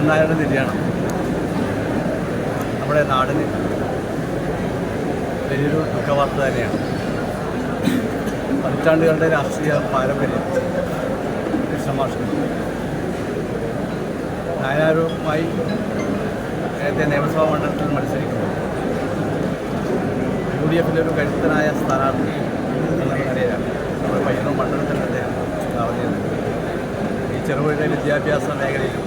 കൃഷ്ണനായരുടെ നിര്യാണം നമ്മുടെ നാടിന് വലിയൊരു ദുഃഖവാർത്ത തന്നെയാണ്. പതിറ്റാണ്ടുകളുടെ രാഷ്ട്രീയ പാരമ്പര്യം കൃഷ്ണമാഷ് നായനാരുമായി നേരത്തെ നിയമസഭാ മണ്ഡലത്തിൽ മത്സരിക്കുന്നു. യു ഡി എഫിന്റെ ഒരു കരുത്തനായ സ്ഥാനാർത്ഥി എന്നുള്ള നിലയിലാണ്. നമ്മുടെ പയ്യന്നൂർ മണ്ഡലത്തിൽ അദ്ദേഹം ഈ ചെറുപുഴ വിദ്യാഭ്യാസ മേഖലയിലും